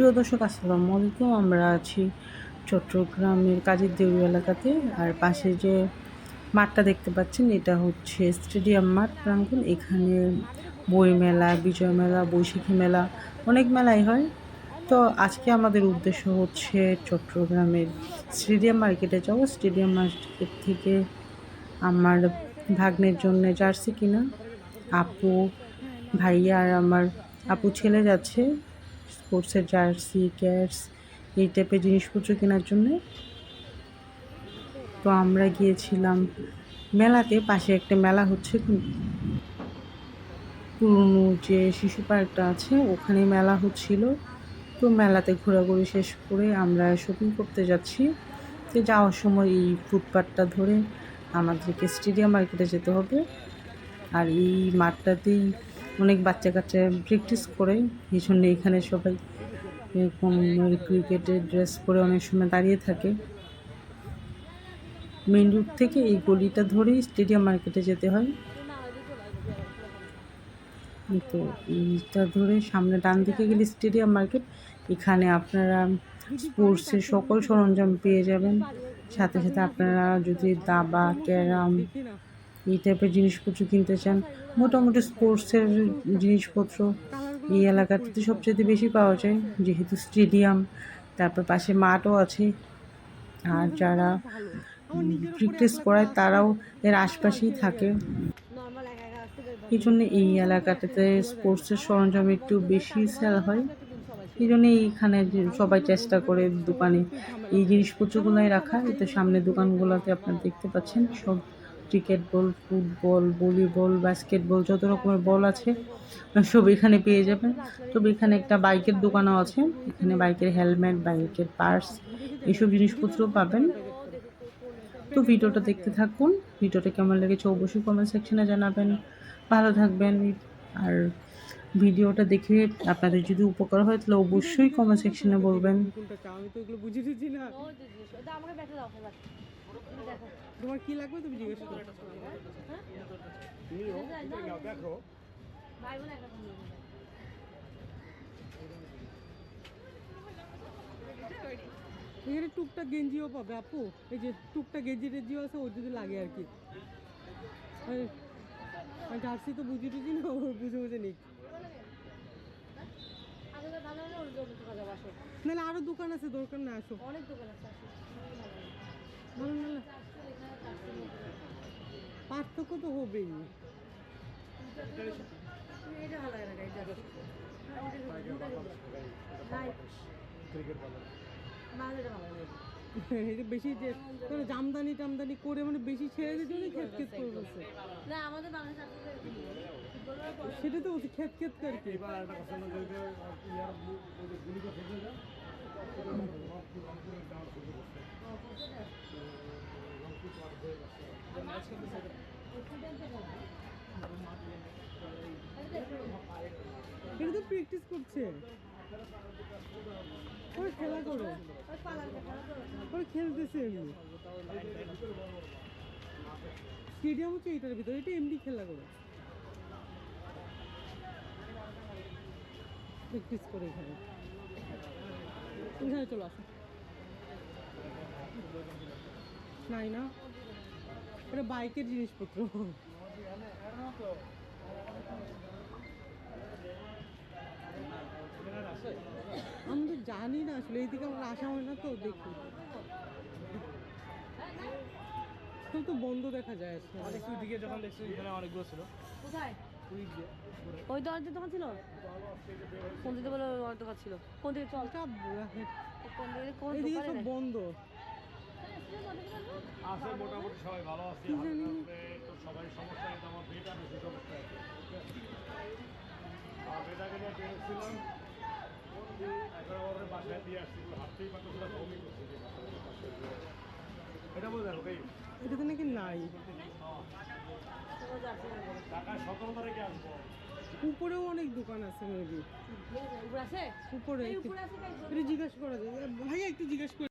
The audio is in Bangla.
প্রিয় দর্শক, আসসালামু আলাইকুম। আমরা আছি চট্টগ্রামের কাজের দেউরি এলাকাতে। আর পাশে যে মাঠটা দেখতে পাচ্ছেন, এটা হচ্ছে স্টেডিয়াম মাঠ প্রাঙ্গণ। এখানে বই মেলা, বিজয় মেলা, বৈশাখী মেলা, অনেক মেলাই হয়। তো আজকে আমাদের উদ্দেশ্য হচ্ছে চট্টগ্রামের স্টেডিয়াম মার্কেটে যাব। স্টেডিয়াম মার্কেট থেকে আমার ভাগ্নের জন্য জার্সি কিনা। আপু, ভাইয়া আর আমার আপু ছেলে যাচ্ছে। স্পোর্টসের জার্সি, ক্যাটস, এই টাইপের জিনিসপত্র কেনার জন্যে। তো আমরা গিয়েছিলাম মেলাতে, পাশে একটা মেলা হচ্ছে পুরনো যে শিশু পার্কটা আছে, ওখানে মেলা হচ্ছিল। তো মেলাতে ঘোরাঘুরি শেষ করে আমরা শপিং করতে যাচ্ছি। তো যাওয়ার সময় এই ফুটপাথটা ধরে আমাদেরকে স্টেডিয়াম মার্কেটে যেতে হবে। আর এই মাঠটাতেই অনেক বাচ্চা কাচ্চা প্র্যাকটিস করে। জন্য এখানে সবাই এরকম ক্রিকেটের ড্রেস পরে অনেক সময় দাঁড়িয়ে থাকে। মেন রুট থেকে এই গলিটা ধরেই স্টেডিয়াম মার্কেটে যেতে হয়। তো এইটা ধরে সামনে ডান দিকে গেলে স্টেডিয়াম মার্কেট এখানে আপনারা স্পোর্টসের সকল সরঞ্জাম পেয়ে যাবেন। সাথে সাথে আপনারা যদি দাবা, ক্যারাম এই টাইপের জিনিসপত্র কিনতে চান, মোটামুটি স্পোর্টসের জিনিসপত্র এই এলাকাটাতে সবচেয়ে বেশি পাওয়া যায়, যেহেতু স্টেডিয়াম তারপর পাশে মাঠও আছে। আর যারা প্র্যাকটিস করায় তারাও এর আশপাশেই থাকে। এই জন্য এই এলাকাটাতে স্পোর্টসের সরঞ্জাম একটু বেশি সেল হয়। এই জন্য এইখানে সবাই চেষ্টা করে দোকানে এই জিনিসপত্রগুলোই রাখা। এতে সামনে দোকানগুলোতে আপনারা দেখতে পাচ্ছেন, সব cricket ball football volleyball basketball যত রকমের বল আছে সব এখানে পেয়ে যাবেন। তবে এখানে একটা বাইকের দোকানও আছে। এখানে বাইকের হেলমেট বাইকের পার্স এসব জিনিসপত্র পাবেন। তো ভিডিওটা দেখতে থাকুন। ভিডিওটা কেমন লেগেছে অবশ্যই কমেন্ট সেকশনে জানাবেন। ভালো থাকবেন। আর ভিডিওটা দেখে আপনাদের যদি উপকার হয় তাহলে অবশ্যই কমেন্ট সেকশনে বলবেন। তোমার কি লাগবে তুমি জিজ্ঞেস করো। এখানে টুকটাক গেঞ্জিও পাবে আপু। এই যে টুকটাক গেঞ্জি টেঞ্জিও আছে ওর যদি লাগে আর কি। আর- আর জার্সি তো বুঝে টুঝি না ওর বুঝে বুঝে নিক। নাহলে আরও দোকান আছে দরকার না আসো। অনেক দোকান আছে পার্থক্য তো হবেই। বেশি যে জামদানি টামদানি করে মানে বেশি ছেড়ে দিয়ে জন্য খেত খেত করে সেটা তো খেত খেত করে কি? এটা তো প্র্যাকটিস করছে। ওরা খেলা করে। ওরা খেলতেছে এমনি। স্টেডিয়াম হচ্ছে এটার ভিতরে। এটা এমনি খেলা করে। প্র্যাকটিস করে এখানে। এখানে চলো আসো। নাই না এটা বাইকের জিনিসপত্র। আমি তো জানি না আসলে এইদিকে আমার আসা হয় না তো দেখি। তো বন্ধ দেখা যায় আসলে। অনেক দিকে যখন দেখছি এখানে অনেকগুলো ছিল। কোথায়? ওই দরজার দোকান ছিল? কোন দিকে বলে ওই দোকান ছিল। কোন দিকে চল। কোন দিকে কোন দোকানে? বন্ধ। আছে মোটামুটি সবাই ভালো আছে। তো সবাই সমস্যা কিন্তু আমার বেটা বেশি সমস্যা আছে। আমার বেটাকে নিয়ে পেরেছিলাম এখন আমার বাসায় দিয়ে আসছি একটু হাঁটতেই পারতেছিল বমি করছে। এটা বলে দেখো এই। এটাতে নাকি নাই। ঢাকা সতেরো তারিখে আসব। উপরেও অনেক দোকান আছে মেবি উপরে জিজ্ঞেস করা যায়। ভাইয়া একটু জিজ্ঞেস করে